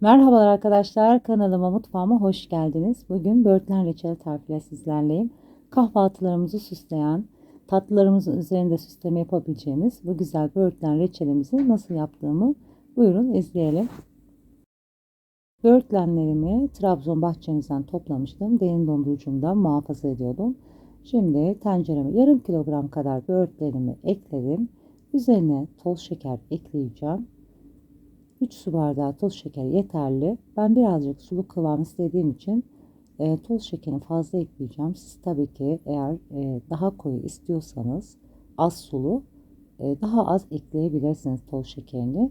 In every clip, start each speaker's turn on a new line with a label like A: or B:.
A: Merhabalar arkadaşlar kanalıma mutfağıma hoş geldiniz. Bugün böğürtlen reçeli tarifiyle sizlerleyim. Kahvaltılarımızı süsleyen, tatlılarımızın üzerinde süsleme yapabileceğimiz bu güzel böğürtlen reçelimizi nasıl yaptığımı buyurun izleyelim. Böğürtlenlerimi Trabzon bahçemizden toplamıştım. Derin dondurucumdan muhafaza ediyordum. Şimdi tencereme yarım kilogram kadar böğürtlerimi ekledim. Üzerine toz şeker ekleyeceğim. 3 su bardağı toz şekeri yeterli. Ben birazcık sulu kıvam istediğim için e, toz şekerini fazla ekleyeceğim. Siz tabii ki eğer e, daha koyu istiyorsanız az sulu e, daha az ekleyebilirsiniz toz şekerini.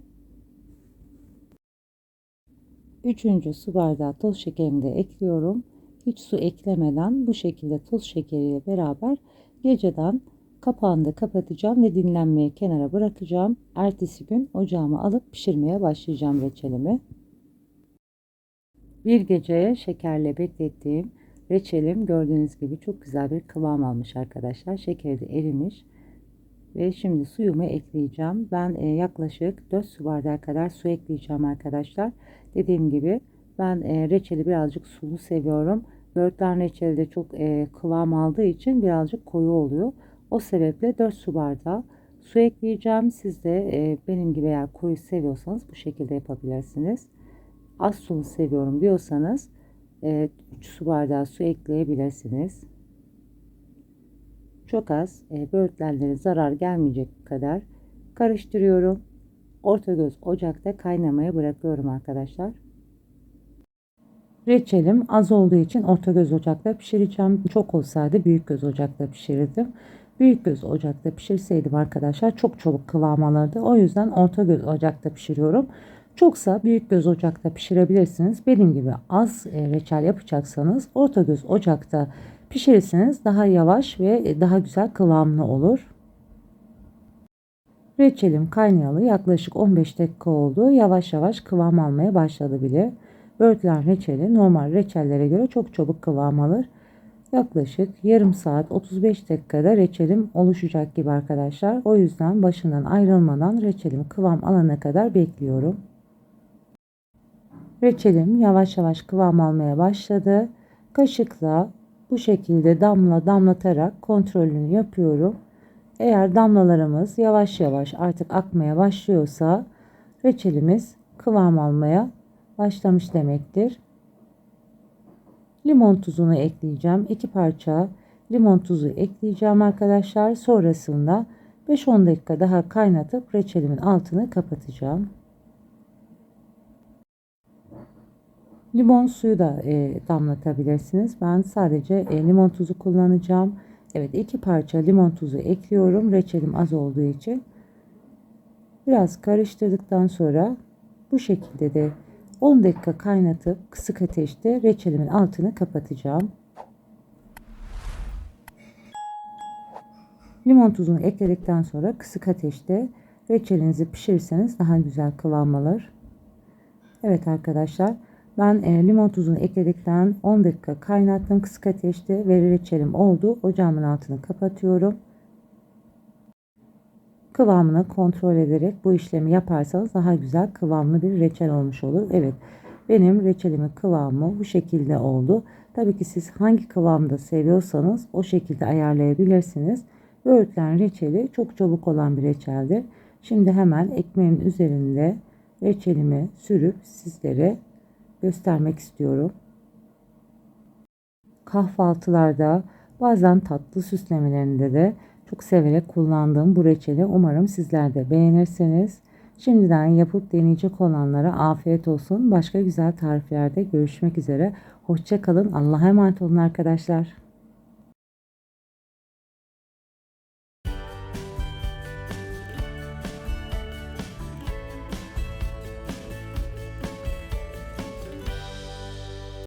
A: Üçüncü su bardağı toz şekerimi de ekliyorum. Hiç su eklemeden bu şekilde toz şekeriyle beraber geceden Kapağını da kapatacağım ve dinlenmeye kenara bırakacağım. Ertesi gün ocağıma alıp pişirmeye başlayacağım reçelimi. Bir geceye şekerle beklettiğim reçelim gördüğünüz gibi çok güzel bir kıvam almış arkadaşlar. Şekeri de erimiş. Ve şimdi suyumu ekleyeceğim. Ben e, yaklaşık 4 su bardağı kadar su ekleyeceğim arkadaşlar. Dediğim gibi ben e, reçeli birazcık sulu seviyorum. Böğürtlen reçeli de çok e, kıvam aldığı için birazcık koyu oluyor. O sebeple 4 su bardağı su ekleyeceğim. Siz de e, benim gibi eğer koyu seviyorsanız bu şekilde yapabilirsiniz. Az sulu seviyorum diyorsanız e, 3 su bardağı su ekleyebilirsiniz. Çok az e, böğürtlenlere zarar gelmeyecek kadar karıştırıyorum. Orta göz ocakta kaynamaya bırakıyorum arkadaşlar. Reçelim az olduğu için orta göz ocakta pişireceğim. Çok olsaydı büyük göz ocakta pişirirdim. Büyük göz ocakta pişirseydim arkadaşlar çok çabuk kıvam alırdı. O yüzden orta göz ocakta pişiriyorum. Çoksa büyük göz ocakta pişirebilirsiniz. Benim gibi az e, reçel yapacaksanız orta göz ocakta pişirirseniz daha yavaş ve daha güzel kıvamlı olur. Reçelim kaynayalı yaklaşık 15 dakika oldu. Yavaş yavaş kıvam almaya başladı bile. Böğürtlen reçeli normal reçellere göre çok çabuk kıvam alır. Yaklaşık yarım saat 35 dakikada reçelim oluşacak gibi arkadaşlar. O yüzden başından ayrılmadan reçelim kıvam alana kadar bekliyorum. Reçelim yavaş yavaş kıvam almaya başladı. Kaşıkla bu şekilde damla damlatarak kontrolünü yapıyorum. Eğer damlalarımız yavaş yavaş artık akmaya başlıyorsa reçelimiz kıvam almaya başlamış demektir. Limon tuzunu ekleyeceğim. 2 parça limon tuzu ekleyeceğim arkadaşlar. Sonrasında 5-10 dakika daha kaynatıp reçelimin altını kapatacağım. Limon suyu da e, damlatabilirsiniz. Ben sadece e, limon tuzu kullanacağım. Evet iki parça limon tuzu ekliyorum. Reçelim az olduğu için. Biraz karıştırdıktan sonra bu şekilde de 10 dakika kaynatıp kısık ateşte reçelimin altını kapatacağım. Limon tuzunu ekledikten sonra kısık ateşte reçelinizi pişirirseniz daha güzel kıvam. Evet arkadaşlar ben e, limon tuzunu ekledikten 10 dakika kaynattım kısık ateşte ve reçelim oldu. Ocağımın altını kapatıyorum kıvamını kontrol ederek bu işlemi yaparsanız daha güzel kıvamlı bir reçel olmuş olur. Evet benim reçelimin kıvamı bu şekilde oldu. Tabii ki siz hangi kıvamda seviyorsanız o şekilde ayarlayabilirsiniz. Böğürtlen reçeli çok çabuk olan bir reçeldir. Şimdi hemen ekmeğin üzerinde reçelimi sürüp sizlere göstermek istiyorum. Kahvaltılarda bazen tatlı süslemelerinde de çok severek kullandığım bu reçeli umarım sizler de beğenirsiniz. Şimdiden yapıp deneyecek olanlara afiyet olsun. Başka güzel tariflerde görüşmek üzere. Hoşçakalın. Allah'a emanet olun arkadaşlar.